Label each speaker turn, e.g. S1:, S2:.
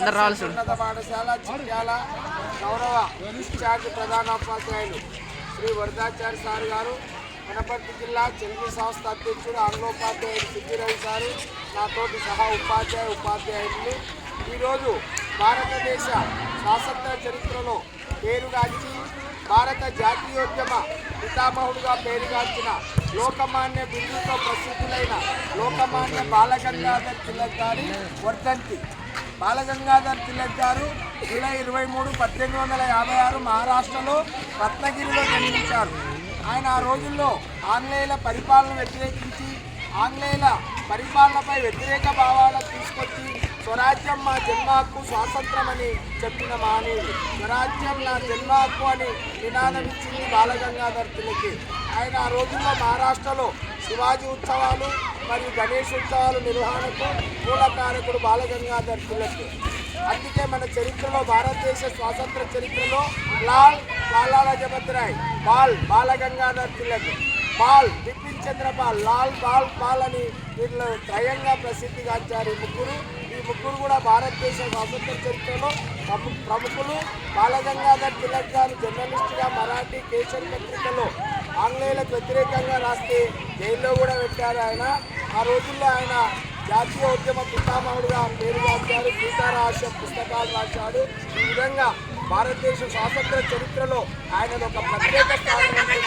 S1: అందరు రావాల్సి
S2: ఉన్నత పాఠశాల చిట్యాల గౌరవ ఇన్ఛార్జ్ ప్రధానోపాధ్యాయులు శ్రీ వరదాచార్య సార్ గారు వనపర్తి జిల్లా చెల్లి సంస్థ అధ్యక్షుడు ఆంగ్లోపాధ్యాయుడు సిద్ధిరవి సారు నాతోటి సహా ఉపాధ్యాయ ఉపాధ్యాయులు. ఈరోజు భారతదేశ స్వాతంత్ర చరిత్రలో పేరుగాంచి భారత జాతీయోద్యమ పితామహుడుగా పేరుగాంచిన లోకమాన్య బిందుతో ప్రసిద్ధులైన లోకమాన్య బాలగంగాధర్ తిలక్ గారి వర్ధంతి. బాలగంగాధర్ తిలక్ గారు జూలై ఇరవై మూడు పద్దెనిమిది వందల యాభై ఆరు మహారాష్ట్రలో రత్నగిరిలో జన్మించారు. ఆయన ఆ రోజుల్లో ఆంగ్లేయుల పరిపాలన వ్యతిరేకించి ఆంగ్లేయుల పరిపాలనపై వ్యతిరేక భావాలను తీసుకొచ్చి స్వరాజ్యం మా జన్మ హక్కు స్వాతంత్రం అని చెప్పిన మహనీయుడు స్వరాజ్యం నా జన్మ హక్కు అని నినాదం ఇచ్చింది బాలగంగాధర్ తిలకి. ఆయన ఆ రోజుల్లో మహారాష్ట్రలో శివాజీ ఉత్సవాలు మరియు గణేష్ ఉత్సవాలు నిర్వహణకు మూలకారకుడు బాలగంగాధర్ తిలక్. అందుకే మన చరిత్రలో భారతదేశ స్వాతంత్ర చరిత్రలో లాల్ లాలా లజపత్ రాయ్ బాల్ బాలగంగాధర్ తిలక్. పాల్ బిపిన్ చంద్రపాల్ లాల్ బాల్ పాల్ అని వీళ్ళు త్రయంగా ప్రసిద్ధిగాంచారు ఈ ముగ్గురు. ఈ ముగ్గురు కూడా భారతదేశ స్వాతంత్ర చరిత్రలో ప్రము- ప్రముఖులు. బాలగంగాధర్ తిలక్ గారు జర్నలిస్టుగా మరాఠీ కేసర్ పత్రికలో ఆంగ్లేయులకు వ్యతిరేకంగా రాస్తే జైల్లో కూడా పెట్టారు ఆయన. ఆ రోజుల్లో ఆయన జాతీయ ఉద్యమ పితామహుడుగా రాశారు గీతారహస్య పుస్తకాలు రాశాడు. ఈ విధంగా భారతదేశ స్వాతంత్ర చరిత్రలో ఆయన ఒక ప్రత్యేక స్థానం